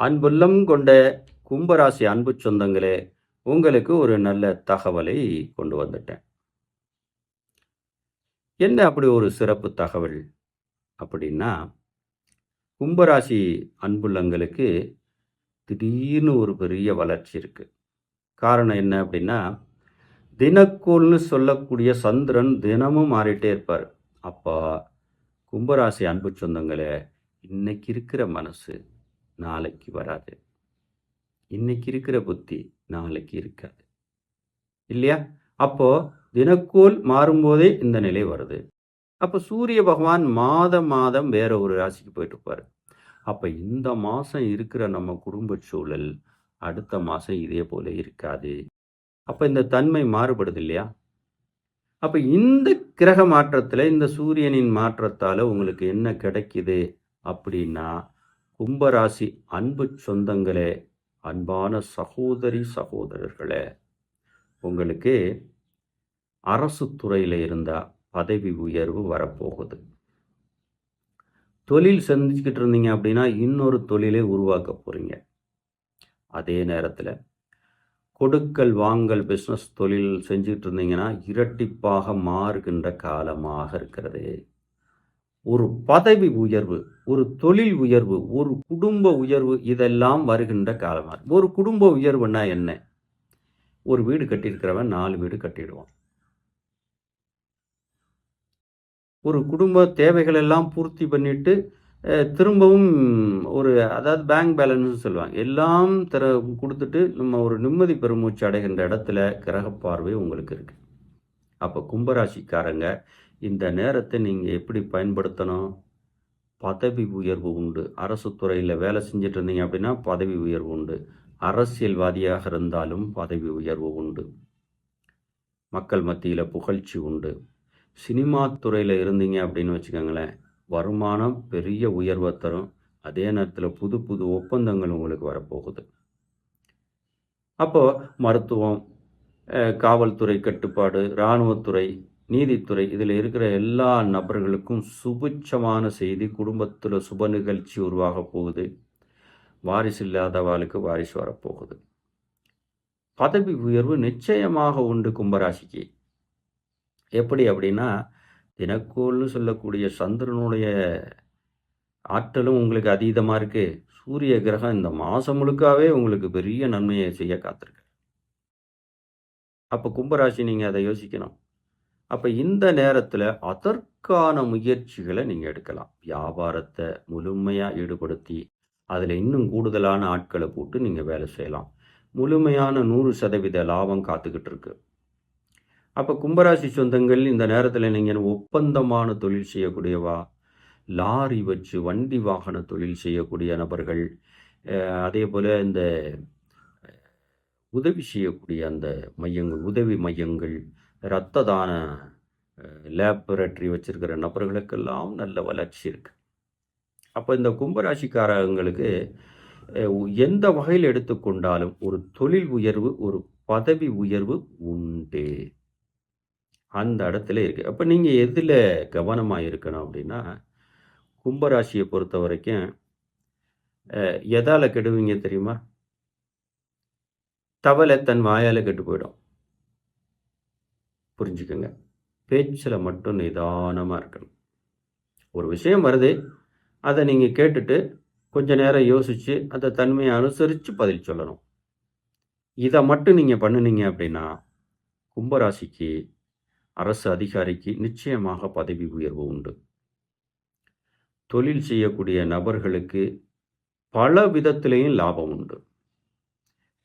அன்புள்ளம் கொண்ட கும்பராசி அன்பு சொந்தங்களே உங்களுக்கு ஒரு நல்ல தகவலை கொண்டு வந்துட்டேன். என்ன அப்படி ஒரு சிறப்பு தகவல்? அப்படின்னா கும்பராசி அன்புள்ளங்களுக்கு திடீர்னு ஒரு பெரிய வளர்ச்சி இருக்குது காரணம் என்ன அப்படின்னா தினக்கோள்னு சொல்லக்கூடிய சந்திரன் தினமும் மாறிட்டே இருப்பார். அப்போ கும்பராசி அன்பு சொந்தங்களே இன்னைக்கு இருக்கிற மனசு நாளைக்கு வராது. இன்னைக்கு இருக்கிற புத்தி நாளைக்கு இருக்காது. இல்லையா? அப்போ தினக்கோள் மாறும்போதே இந்த நிலை வருது. அப்போ சூரிய பகவான் மாதம் மாதம் வேற ஒரு ராசிக்கு போயிட்டு இருப்பாரு. அப்போ இந்த மாதம் இருக்கிற நம்ம குடும்ப சூழல் அடுத்த மாதம் இதே போல இருக்காது. அப்போ இந்த தன்மை மாறுபடுது இல்லையா? அப்போ இந்த கிரக மாற்றத்தில் இந்த சூரியனின் மாற்றத்தால் உங்களுக்கு என்ன கிடைக்குது அப்படின்னா கும்பராசி அன்பு சொந்தங்களே அன்பான சகோதரி சகோதரர்களே உங்களுக்கு அரசு துறையில் இருந்தால் பதவி உயர்வு வரப்போகுது. தொழில் செஞ்சுக்கிட்டு இருந்தீங்க அப்படின்னா இன்னொரு தொழிலை உருவாக்க போகிறீங்க அதே நேரத்தில் கொடுக்கல் வாங்கல் பிஸ்னஸ் தொழில் செஞ்சுட்டு இருந்தீங்கன்னா இரட்டிப்பாக மாறுகின்ற காலமாக இருக்கிறது. ஒரு பதவி உயர்வு ஒரு தொழில் உயர்வு ஒரு குடும்ப உயர்வு இதெல்லாம் வருகின்ற காலமாக ஒரு குடும்ப உயர்வுன்னா என்ன? ஒரு வீடு கட்டியிருக்கிறவன் நாலு வீடு கட்டிடுவான். ஒரு குடும்ப தேவைகள் எல்லாம் பூர்த்தி பண்ணிட்டு திரும்பவும் ஒரு அதாவது பேங்க் பேலன்ஸ் சொல்லுவாங்க. எல்லாம் திற கொடுத்துட்டு நம்ம ஒரு நிம்மதி பெருமூச்சு அடைகின்ற இடத்துல கிரக பார்வை உங்களுக்கு இருக்கு. அப்போ கும்பராசிக்காரங்க இந்த நேரத்தை நீங்கள் எப்படி பயன்படுத்தணும்? பதவி உயர்வு உண்டு. அரசு துறையில் வேலை செஞ்சுட்டு இருந்தீங்க அப்படின்னா பதவி உயர்வு உண்டு. அரசியல்வாதியாக இருந்தாலும் பதவி உயர்வு உண்டு. மக்கள் மத்தியில் புகழ்ச்சி உண்டு. சினிமா துறையில் இருந்தீங்க அப்படின்னு வச்சுக்கோங்களேன் வருமானம் பெரிய உயர்வை தரும். அதே நேரத்தில் புது புது ஒப்பந்தங்கள் உங்களுக்கு வரப்போகுது. அப்போது மருத்துவம் காவல்துறை கட்டுப்பாடு இராணுவத்துறை நீதித்துறை இதில் இருக்கிற எல்லா நபர்களுக்கும் சுபிட்சமான செய்தி குடும்பத்தில் சுப நிகழ்ச்சி உருவாக போகுது. வாரிசு இல்லாதவாளுக்கு வாரிசு வரப்போகுது. பதவி உயர்வு நிச்சயமாக உண்டு கும்பராசிக்கு. எப்படி அப்படின்னா தினக்கோள்னு சொல்லக்கூடிய சந்திரனுடைய ஆற்றலும் உங்களுக்கு அதீதமாக இருக்கு. சூரிய கிரகம் இந்த மாதம் முழுக்காவே உங்களுக்கு பெரிய நன்மையை செய்ய காத்திருக்கு. அப்போ கும்பராசி நீங்கள் அதை யோசிக்கணும். அப்போ இந்த நேரத்தில் அதற்கான முயற்சிகளை நீங்கள் எடுக்கலாம். வியாபாரத்தை முழுமையாக ஈடுபடுத்தி அதில் இன்னும் கூடுதலான ஆட்களை போட்டு நீங்கள் வேலை செய்யலாம். முழுமையான நூறு சதவீத லாபம் காத்துக்கிட்டு இருக்கு. அப்போ கும்பராசி சொந்தங்கள் இந்த நேரத்தில் நீங்கள் ஒப்பந்தமான தொழில் செய்யக்கூடியவா? லாரி வச்சு வண்டி வாகன தொழில் செய்யக்கூடிய நபர்கள் அதே போல் இந்த உதவி செய்யக்கூடிய அந்த மையங்கள் உதவி மையங்கள் இரத்த தான லேபரட்டரி வச்சிருக்கிற நபர்களுக்கெல்லாம் நல்ல வளர்ச்சி இருக்கு. அப்போ இந்த கும்பராசிக்காரங்களுக்கு எந்த வகையில் எடுத்துக்கொண்டாலும் ஒரு தொழில் உயர்வு ஒரு பதவி உயர்வு உண்டு. அந்த இடத்துல இருக்கு. அப்போ நீங்கள் எதில் கவனமாக இருக்கணும் அப்படின்னா கும்பராசியை பொறுத்த வரைக்கும் எதால் கெடுவீங்க தெரியுமா? தவளை தன் வாயால் கெட்டு போயிடும். புரிஞ்சுக்கோங்க. பேச்சில் மட்டும் நிதானமாக இருக்கணும். ஒரு விஷயம் வருது அதை நீங்கள் கேட்டுட்டு கொஞ்ச நேரம் யோசித்து அந்த தன்மையை அனுசரித்து பதில் சொல்லணும். இதை மட்டும் நீங்கள் பண்ணுனீங்க அப்படின்னா கும்பராசிக்கு அரசு அதிகாரிக்கு நிச்சயமாக பதவி உயர்வு உண்டு. தொழில் செய்யக்கூடிய நபர்களுக்கு பல விதத்திலையும் லாபம் உண்டு.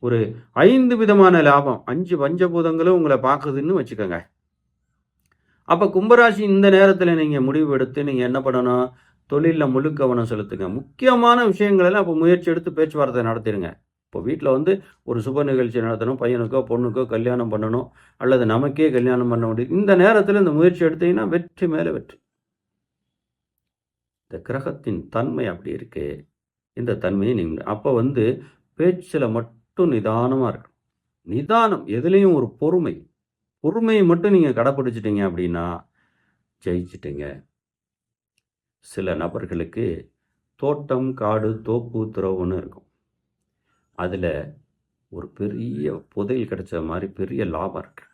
ஒரு ஐந்து விதமான லாபம் அஞ்சு பஞ்சபூதங்களும் உங்களை பார்க்குதுன்னு வச்சுக்கோங்க. அப்போ கும்பராசி இந்த நேரத்தில் நீங்கள் முடிவு எடுத்து நீங்கள் என்ன பண்ணணும்? தொழிலில் முழு கவனம் செலுத்துங்க. முக்கியமான விஷயங்களெல்லாம் இப்போ முயற்சி எடுத்து பேச்சுவார்த்தை நடத்திடுங்க. இப்போ வீட்டில் வந்து ஒரு சுப நிகழ்ச்சி நடத்தணும். பையனுக்கோ பொண்ணுக்கோ கல்யாணம் பண்ணணும். அல்லது நமக்கே கல்யாணம் பண்ண முடியும். இந்த நேரத்தில் இந்த முயற்சி எடுத்தீங்கன்னா வெற்றி மேலே வெற்றி. இந்த கிரகத்தின் தன்மை அப்படி இருக்கு. இந்த தன்மையை நீங்கள் அப்போ வந்து பேச்சில் மட்டும் மட்டும் நிதானமாக இருக்கணும். நிதானம் எதுலேயும் ஒரு பொறுமை. பொறுமையை மட்டும் நீங்கள் கடைப்பிடிச்சிட்டிங்க அப்படின்னா ஜெயிச்சிட்டிங்க. சில நபர்களுக்கு தோட்டம் காடு தோப்பு துறவுன்னு இருக்கும். அதில் ஒரு பெரிய புதையல் கிடைச்ச மாதிரி பெரிய லாபம் இருக்கு.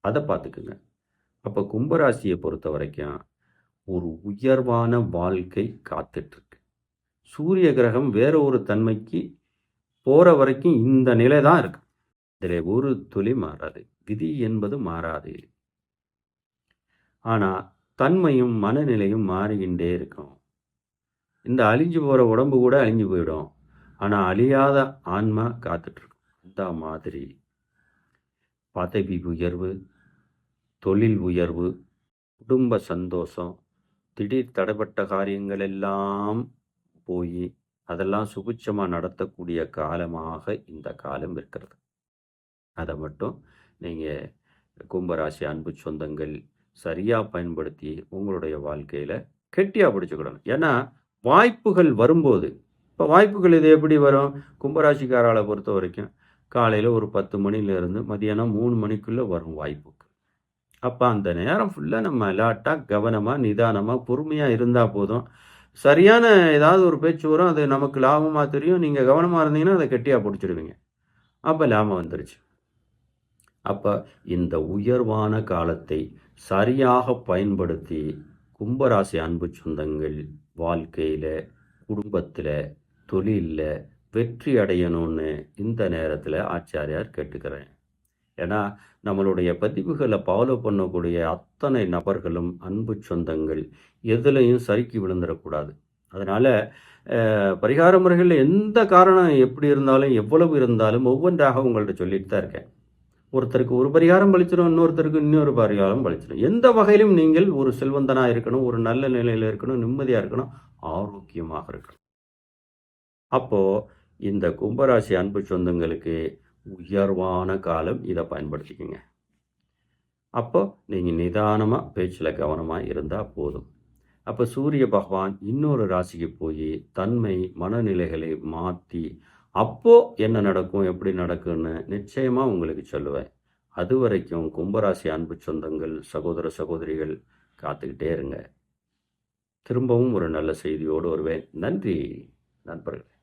அதை பார்த்துக்குங்க. அப்போ கும்பராசியை பொறுத்த வரைக்கும் ஒரு உயர்வான வாழ்க்கை காத்துட்ருக்கு சூரிய கிரகம் வேற ஒரு தன்மைக்கு போகிற வரைக்கும் இந்த நிலை தான் இருக்கு. இதில் ஒரு துளி மாறாது. விதி என்பது மாறாது. ஆனால் தன்மையும் மனநிலையும் மாறிக்கிண்டே இருக்கும். இந்த அழிஞ்சு போகிற உடம்பு கூட அழிஞ்சு போயிடும். ஆனால் அழியாத ஆன்மா காத்துட்ருக்கும். அந்த மாதிரி. பதவி உயர்வு தொழில் உயர்வு குடும்ப சந்தோஷம் திடீர் தடைப்பட்ட காரியங்கள் எல்லாம் போய் அதெல்லாம் சுபிட்சமாக நடத்தக்கூடிய காலமாக இந்த காலம் இருக்கிறது. அதை மட்டும் நீங்கள் கும்பராசி அன்பு சொந்தங்கள் சரியாக பயன்படுத்தி உங்களுடைய வாழ்க்கையில் கெட்டியாக பிடிச்சிக்கிடணும். ஏன்னா வாய்ப்புகள் வரும்போது இப்போ வாய்ப்புகள் இது எப்படி வரும்? கும்பராசிக்காரால பொறுத்த வரைக்கும் காலையில் ஒரு பத்து மணிலேருந்து மதியானம் மூணு மணிக்குள்ளே வரும் வாய்ப்புக்கு அப்போ அந்த நேரம் ஃபுல்லாக நம்ம அலாட்டாக கவனமாக நிதானமாக பொறுமையாக இருந்தால் போதும். சரியான ஏதாவது ஒரு பேச்சு வரும் அது நமக்கு லாபமாக தெரியும். நீங்கள் கவனமாக இருந்தீங்கன்னா அதை கெட்டியாக பிடிச்சிடுவீங்க. அப்போ லாபம் வந்துருச்சு. அப்போ இந்த உயர்வான காலத்தை சரியாக பயன்படுத்தி கும்பராசி அன்பு சொந்தங்கள் வாழ்க்கையில் குடும்பத்தில் தொழிலில் வெற்றி அடையணும்னு இந்த நேரத்தில் ஆச்சாரியார் கேட்டுக்கிறேன் ஏன்னா நம்மளுடைய பதிவுகளை ஃபாலோ பண்ணக்கூடிய அத்தனை நபர்களும் அன்பு சொந்தங்கள். எதுலையும் சறுக்கி விழுந்துடக்கூடாது. அதனால் பரிகார முறைகளில் எந்த காரணம் எப்படி இருந்தாலும் எவ்வளவு இருந்தாலும் ஒவ்வொன்றாக உங்கள்கிட்ட சொல்லிட்டு தான் இருக்கேன். ஒருத்தருக்கு ஒரு பரிகாரம் பழிச்சிடும் இன்னொருத்தருக்கு இன்னொரு பரிகாரம் பழிச்சிடும் எந்த வகையிலும் நீங்கள் ஒரு செல்வந்தனாக இருக்கணும் ஒரு நல்ல நிலையில் இருக்கணும் நிம்மதியாக இருக்கணும் ஆரோக்கியமாக இருக்கணும். அப்போது இந்த கும்பராசி அன்பு சொந்தங்களுக்கு உயர்வான காலம் இதை பயன்படுத்திக்கோங்க. அப்போ நீங்கள் நிதானமாக பேச்சில் கவனமாக இருந்தால் போதும். அப்போ சூரிய பகவான் இன்னொரு ராசிக்கு போய் தன்மை மனநிலைகளை மாற்றி அப்போது என்ன நடக்கும் எப்படி நடக்குன்னு நிச்சயமாக உங்களுக்கு சொல்லுவேன். அது வரைக்கும் கும்பராசி அன்பு சொந்தங்கள் சகோதர சகோதரிகள் காத்துக்கிட்டே இருங்க. திரும்பவும் ஒரு நல்ல செய்தியோடு வருவேன். நன்றி நண்பர்கள்.